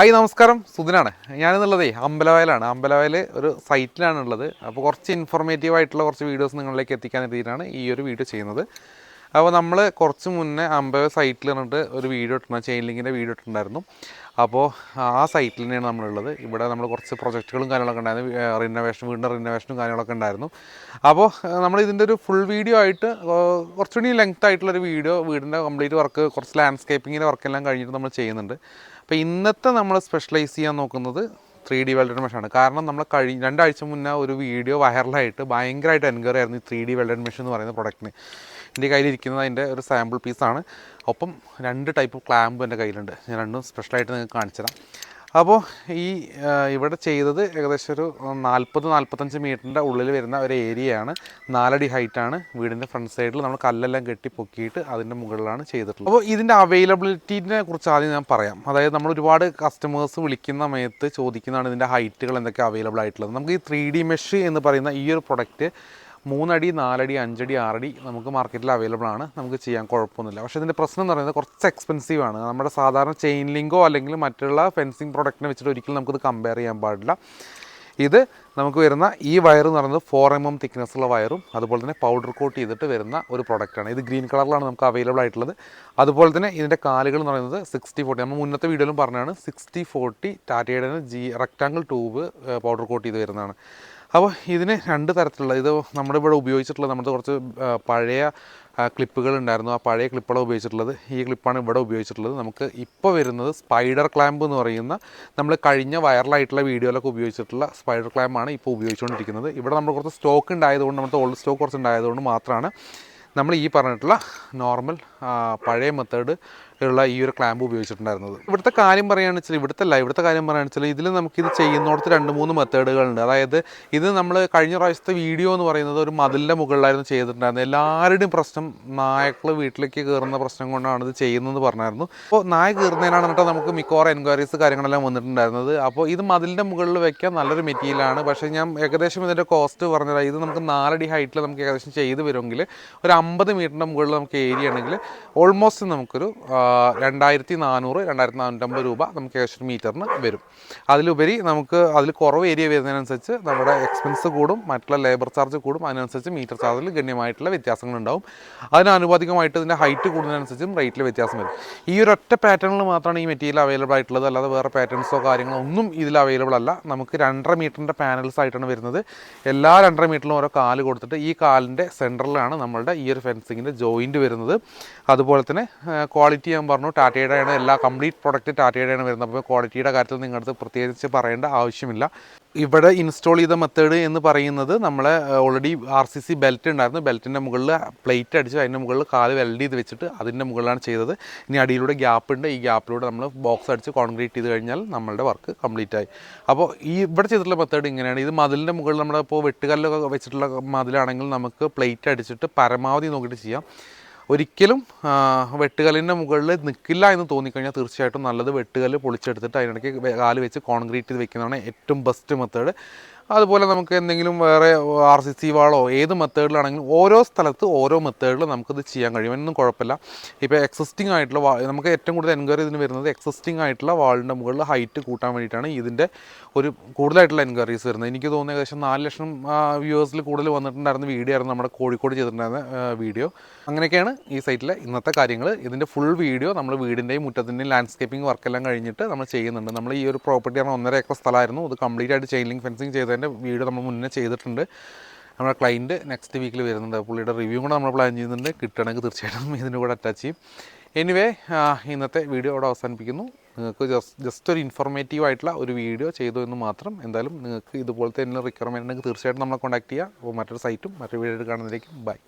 Hi നമസ്കാരം. സുധിനാണ് ഞാനെന്നുള്ളതേ അമ്പലവയലാണ്. അമ്പലവയൽ ഒരു സൈറ്റിലാണ് ഉള്ളത്. അപ്പോൾ കുറച്ച് ഇൻഫോർമേറ്റീവ് ആയിട്ടുള്ള കുറച്ച് വീഡിയോസ് നിങ്ങളിലേക്ക് എത്തിക്കാൻ വേണ്ടിയിട്ടാണ് ഈ ഒരു വീഡിയോ ചെയ്യുന്നത്. അപ്പോൾ നമ്മൾ കുറച്ച് മുന്നേ അമ്പവ സൈറ്റിൽ നിന്നിട്ട് ഒരു വീഡിയോ ഇട്ടിട്ടുണ്ട്. ചെയിൻ ലിങ്കിന്റെ വീഡിയോ ഇട്ടിട്ടുണ്ടായിരുന്നു. അപ്പോൾ ആ സൈറ്റിൽ തന്നെയാണ് നമ്മളുള്ളത്. ഇവിടെ നമ്മൾ കുറച്ച് പ്രൊജക്റ്റുകളും കാര്യങ്ങളൊക്കെ ഉണ്ടായിരുന്നു. റിനോവേഷൻ വീടിന്റെ റിനോവേഷനും കാര്യങ്ങളൊക്കെ ഉണ്ടായിരുന്നു. അപ്പോൾ നമ്മൾ ഇതിന്റെ ഒരു ഫുൾ വീഡിയോ ആയിട്ട് കുറച്ചുകൂടി ലെങ്ത് ആയിട്ടുള്ളൊരു വീഡിയോ വീടിന്റെ കംപ്ലീറ്റ് വർക്ക് കുറച്ച് ലാൻഡ്സ്കേപ്പിങ്ങിന്റെ വർക്കെല്ലാം കഴിഞ്ഞിട്ട് നമ്മൾ ചെയ്യുന്നുണ്ട്. അപ്പോൾ ഇന്നത്തെ നമ്മൾ സ്പെഷ്യലൈസ് ചെയ്യാൻ നോക്കുന്നത് ത്രീ ഡി വെൽഡഡ് മെഷാണ് കാരണം നമ്മൾ കഴിഞ്ഞ രണ്ടാഴ്ച മുന്നേ ഒരു വീഡിയോ വൈറലായിട്ട് ഭയങ്കരമായിട്ട് എൻക്വയറി ആയിരുന്നു ഈ ത്രീ ഡി വെൽഡഡ് മെഷീൻ എന്ന് പറയുന്ന പ്രൊഡക്റ്റിന് എന്റെ കയ്യിലിരിക്കുന്നത് അതിന്റെ ഒരു സാമ്പിൾ പീസാണ് ഒപ്പം രണ്ട് ടൈപ്പ് ക്ലാമ്പ് എന്റെ കയ്യിലുണ്ട്. ഞാൻ രണ്ടും സ്പെഷ്യലായിട്ട് നിങ്ങൾക്ക് കാണിച്ചു അപ്പോൾ ഈ ഇവിടെ ചെയ്തത് ഏകദേശം ഒരു നാൽപ്പത് നാൽപ്പത്തഞ്ച് മീറ്ററിന്റെ ഉള്ളിൽ വരുന്ന ഒരു ഏരിയയാണ് നാലടി ഹൈറ്റാണ് വീടിന്റെ ഫ്രണ്ട് സൈഡിൽ നമ്മൾ കല്ലെല്ലാം കെട്ടി പൊക്കിയിട്ട് അതിന്റെ മുകളിലാണ് ചെയ്തിട്ടുള്ളത്. അപ്പോൾ ഇതിന്റെ അവൈലബിലിറ്റിനെ കുറിച്ച് ആദ്യം ഞാൻ പറയാം. അതായത് നമ്മൾ ഒരുപാട് കസ്റ്റമേഴ്സ് വിളിക്കുന്ന സമയത്ത് ചോദിക്കുന്നതാണ് ഇതിന്റെ ഹൈറ്റുകൾ എന്തൊക്കെ അവൈലബിൾ ആയിട്ടുള്ളത്. നമുക്ക് ഈ ത്രീ ഡി മെഷ് എന്ന് പറയുന്ന ഈ ഒരു പ്രൊഡക്റ്റ് മൂന്നടി നാലടി അഞ്ചടി ആറടി നമുക്ക് മാർക്കറ്റിൽ അവൈലബിൾ ആണ്. നമുക്ക് ചെയ്യാൻ കുഴപ്പമൊന്നുമില്ല. പക്ഷേ ഇതിന്റെ പ്രശ്നം എന്ന് പറയുന്നത് കുറച്ച് എക്സ്പെൻസീവ് ആണ്. നമ്മുടെ സാധാരണ ചെയിൻ ലിങ്കോ അല്ലെങ്കിൽ മറ്റുള്ള ഫെൻസിങ് പ്രൊഡക്റ്റിനെ വെച്ചിട്ട് ഒരിക്കലും നമുക്കിത് കമ്പയർ ചെയ്യാൻ പാടില്ല. ഇത് നമുക്ക് വരുന്ന ഈ വയർ എന്ന് പറയുന്നത് ഫോർ എം എം തിക്നെസ് ഉള്ള വയറും അതുപോലെ തന്നെ പൗഡർ കോട്ട് ചെയ്തിട്ട് വരുന്ന ഒരു പ്രൊഡക്റ്റാണ് ഇത് ഗ്രീൻ കളറിലാണ് നമുക്ക് അവൈലബിൾ ആയിട്ടുള്ളത്. അതുപോലെ തന്നെ ഇതിന്റെ കാലുകൾ എന്ന് പറയുന്നത് സിക്സ്റ്റി ഫോർട്ടി നമ്മൾ മുന്നത്തെ വീഡിയോയിലും പറഞ്ഞാണ് സിക്സ്റ്റി ഫോർട്ടി ടാറ്റയുടെ G rectangle tube powder coat ചെയ്ത് വരുന്നതാണ്. അപ്പോൾ ഇതിന് രണ്ട് തരത്തിലുള്ള ഇത് നമ്മുടെ ഇവിടെ ഉപയോഗിച്ചിട്ടുള്ള നമ്മുടെ കുറച്ച് പഴയ ക്ലിപ്പുകൾ ഉണ്ടായിരുന്നു. ആ പഴയ ക്ലിപ്പാണ് ഉപയോഗിച്ചിട്ടുള്ളത്. ഈ ക്ലിപ്പാണ് ഇവിടെ ഉപയോഗിച്ചിട്ടുള്ളത്. നമുക്ക് ഇപ്പോൾ വരുന്നത് സ്പൈഡർ ക്ലാമ്പ് എന്ന് പറയുന്ന നമ്മൾ കഴിഞ്ഞ വൈറലായിട്ടുള്ള വീഡിയോയിലൊക്കെ ഉപയോഗിച്ചിട്ടുള്ള സ്പൈഡർ ക്ലാമ്പാണ് ഇപ്പോൾ ഉപയോഗിച്ചുകൊണ്ടിരിക്കുന്നത്. ഇവിടെ നമ്മൾ കുറച്ച് സ്റ്റോക്ക് ഉണ്ടായതുകൊണ്ട് നമ്മുടെ ഓൾഡ് സ്റ്റോക്ക് കുറച്ച് ഉണ്ടായതുകൊണ്ട് മാത്രമാണ് നമ്മൾ ഈ പറഞ്ഞിട്ടുള്ള നോർമൽ പഴയ മെത്തേഡ് ഉള്ള ഈ ഒരു ക്ലാമ്പ് ഉപയോഗിച്ചിട്ടുണ്ടായിരുന്നത്. ഇവിടുത്തെ കാര്യം പറയുകയാണെന്ന് വെച്ചാൽ ഇവിടുത്തെ അല്ല ഇവിടുത്തെ കാര്യം പറയുകയാണെന്ന് വെച്ചാൽ ഇതിൽ ഇത് ചെയ്യുന്നിടത്ത് രണ്ട് മൂന്ന് മെത്തേഡുകളുണ്ട് അതായത് ഇത് നമ്മൾ കഴിഞ്ഞ പ്രാവശ്യത്തെ വീഡിയോ എന്ന് പറയുന്നത് ഒരു മതിലിന്റെ മുകളിലായിരുന്നു ചെയ്തിട്ടുണ്ടായിരുന്നത്. എല്ലാവരുടെയും പ്രശ്നം നായക്കൾ വീട്ടിലേക്ക് കയറുന്ന പ്രശ്നം കൊണ്ടാണ് ഇത് ചെയ്യുന്നതെന്ന് പറഞ്ഞായിരുന്നു. അപ്പോൾ നായ കയറുന്നതിനാണ് എന്നിട്ട് നമുക്ക് മിക്കവാറും എൻക്വയറീസ് കാര്യങ്ങളെല്ലാം വന്നിട്ടുണ്ടായിരുന്നത്. അപ്പോൾ ഇത് മതിലിന്റെ മുകളിൽ വെക്കാൻ നല്ലൊരു മെറ്റീരിയലാണ് പക്ഷേ ഞാൻ ഏകദേശം ഇതിന്റെ കോസ്റ്റ് പറഞ്ഞത് ഇത് നമുക്ക് നാലടി ഹൈറ്റിൽ നമുക്ക് ഏകദേശം ചെയ്ത് വരുമെങ്കിൽ ഒരു അമ്പത് മീറ്ററിന്റെ മുകളിൽ നമുക്ക് ഏരിയ ആണെങ്കിൽ ഓൾമോസ്റ്റ് നമുക്കൊരു രണ്ടായിരത്തി നാനൂറ് രണ്ടായിരത്തി നാനൂറ്റമ്പത് രൂപ നമുക്ക് ഏകദേശം മീറ്ററിന് വരും. അതിലുപരി നമുക്ക് അതിൽ കുറവ് ഏരിയ വരുന്നതിനനുസരിച്ച് നമ്മുടെ എക്സ്പെൻസ് കൂടും മറ്റുള്ള ലേബർ ചാർജ് കൂടും അതിനനുസരിച്ച് മീറ്റർ ചാർജിൽ ഗണ്യമായിട്ടുള്ള വ്യത്യാസങ്ങളുണ്ടാവും. അതിനാനുപാതികമായിട്ട് ഇതിന്റെ ഹൈറ്റ് കൂടുന്നതിനനുസരിച്ചും റേറ്റിൽ വ്യത്യാസം വരും. ഈ ഒരു ഒറ്റ പാറ്റേണിൽ മാത്രമാണ് ഈ മെറ്റീരിയൽ അവൈലബിൾ ആയിട്ടുള്ളത്. അല്ലാതെ വേറെ പാറ്റേൺസോ കാര്യങ്ങളോ ഒന്നും ഇതിൽ അവൈലബിൾ അല്ല. നമുക്ക് രണ്ടര മീറ്ററിന്റെ പാനൽസ് ആയിട്ടാണ് വരുന്നത്. എല്ലാ രണ്ടര മീറ്ററിലും ഓരോ കാൽ കൊടുത്തിട്ട് ഈ കാലിന്റെ സെന്ററിലാണ് നമ്മളുടെ ഈ ഒരു ഫെൻസിങ്ങിന്റെ ജോയിന്റ് വരുന്നത്. അതുപോലെ തന്നെ ക്വാളിറ്റി ഞാൻ പറഞ്ഞു ടാറ്റയുടെയാണ് എല്ലാ കംപ്ലീറ്റ് പ്രൊഡക്റ്റ് ടാറ്റയുടെയാണ് വരുന്നത്. അപ്പോൾ ക്വാളിറ്റിയുടെ കാര്യത്തിൽ നിങ്ങളുടെ പ്രത്യേകിച്ച് പറയേണ്ട ആവശ്യമില്ല. ഇവിടെ ഇൻസ്റ്റാൾ ചെയ്ത മെത്തേഡ് എന്ന് പറയുന്നത് നമ്മളെ already R C C belt ഉണ്ടായിരുന്നു. ബെൽറ്റിന്റെ മുകളിൽ പ്ലേറ്റ് അടിച്ച് അതിന്റെ മുകളിൽ കാൽ വെൽഡ് ചെയ്ത് വെച്ചിട്ട് അതിന്റെ മുകളിലാണ് ചെയ്തത്. ഇനി അടിയിലൂടെ ഗ്യാപ്പ് ഉണ്ട്. ഈ ഗ്യാപ്പിലൂടെ നമ്മൾ ബോക്സ് അടിച്ച് കോൺക്രീറ്റ് ചെയ്ത് കഴിഞ്ഞാൽ നമ്മളുടെ വർക്ക് കംപ്ലീറ്റ് ആയി. അപ്പോൾ ഈ ഇവിടെ ചെയ്തിട്ടുള്ള മെത്തേഡ് ഇങ്ങനെയാണ്. ഇത് മതിലിന്റെ മുകളിൽ നമ്മളിപ്പോൾ വെട്ടുകല്ലൊക്കെ വെച്ചിട്ടുള്ള മതിലാണെങ്കിൽ നമുക്ക് പ്ലേറ്റ് അടിച്ചിട്ട് പരമാവധി നോക്കിയിട്ട് ചെയ്യാം. ഒരിക്കലും വെട്ടുകല്ലിന്റെ മുകളിൽ നിൽക്കില്ല എന്ന് തോന്നിക്കഴിഞ്ഞാൽ തീർച്ചയായിട്ടും നല്ലത് വെട്ടുകല്ല് പൊളിച്ചെടുത്തിട്ട് അതിനിടയ്ക്ക് കാൽ വെച്ച് കോൺക്രീറ്റ് വെക്കുന്നതാണ് ഏറ്റവും ബെസ്റ്റ് മെത്തേഡ് അതുപോലെ നമുക്ക് എന്തെങ്കിലും വേറെ ആർ സി സി വാളോ ഏത് മെത്തേഡിലാണെങ്കിലും ഓരോ സ്ഥലത്ത് ഓരോ മെത്തേഡിൽ നമുക്കിത് ചെയ്യാൻ കഴിയും. ഒന്നും കുഴപ്പമില്ല. ഇപ്പോൾ എക്സിസ്റ്റിംഗ് ആയിട്ടുള്ള വാ നമുക്ക് ഏറ്റവും കൂടുതൽ എൻക്വയറി ഇതിന് വരുന്നത് എക്സിസ്റ്റിംഗ് ആയിട്ടുള്ള വാളിന്റെ മുകളിൽ ഹൈറ്റ് കൂട്ടാൻ വേണ്ടിയിട്ടാണ് ഇതിന്റെ ഒരു കൂടുതലായിട്ടുള്ള എൻക്വയറീസ് വരുന്നത്. എനിക്ക് തോന്നുന്നു ഏകദേശം നാല് ലക്ഷം വ്യൂവേഴ്സിൽ കൂടുതൽ വന്നിട്ടുണ്ടായിരുന്ന വീഡിയോ ആയിരുന്നു നമ്മുടെ കോഴിക്കോട് ചെയ്തിട്ടുണ്ടായിരുന്ന വീഡിയോ. അങ്ങനെയൊക്കെയാണ് ഈ സൈറ്റിലെ ഇന്നത്തെ കാര്യങ്ങൾ ഇതിന്റെ ഫുൾ വീഡിയോ നമ്മൾ വീടിന്റെയും മുറ്റത്തിന്റെയും ലാൻഡ്സ്കേപ്പിംഗ് വർക്കെല്ലാം കഴിഞ്ഞിട്ട് നമ്മൾ ചെയ്യുന്നുണ്ട്. നമ്മൾ ഈ ഒരു പ്രോപ്പർട്ടി ആണ് ഒന്നര ഏക്കർ സ്ഥലമായിരുന്നു. അത് കംപ്ലീറ്റ് ആയിട്ട് ചെയിൻ ലിങ്ക് ഫെൻസിങ് ചെയ്തതിന്റെ വീഡിയോ നമ്മൾ മുന്നേ ചെയ്തിട്ടുണ്ട്. നമ്മുടെ ക്ലയന്റ് നെക്സ്റ്റ് വീക്കിൽ വരുന്നുണ്ട്. പുള്ളിയുടെ റിവ്യൂ കൂടെ നമ്മൾ പ്ലാൻ ചെയ്യുന്നുണ്ട്. കിട്ടുകയാണെങ്കിൽ തീർച്ചയായിട്ടും ഇതിന്റെ കൂടെ അറ്റാച്ച് ചെയ്യും. എനിവേ ഇന്നത്തെ വീഡിയോ അവിടെ അവസാനിപ്പിക്കുന്നു. നിങ്ങൾക്ക് ജസ്റ്റ് ജസ്റ്റ് ഒരു ഇൻഫോർമേറ്റീവ് ആയിട്ടുള്ള ഒരു വീഡിയോ ചെയ്തു എന്ന് മാത്രം എന്തായാലും നിങ്ങൾക്ക് ഇതുപോലത്തെ എന്തെങ്കിലും റിക്വയർമെന്റ് ഉണ്ടെങ്കിൽ തീർച്ചയായിട്ടും നമ്മളെ കോൺടാക്ട് ചെയ്യുക അപ്പോൾ മറ്റൊരു സൈറ്റും മറ്റൊരു വീഡിയോ കാണുന്നതിലേക്കും ബൈ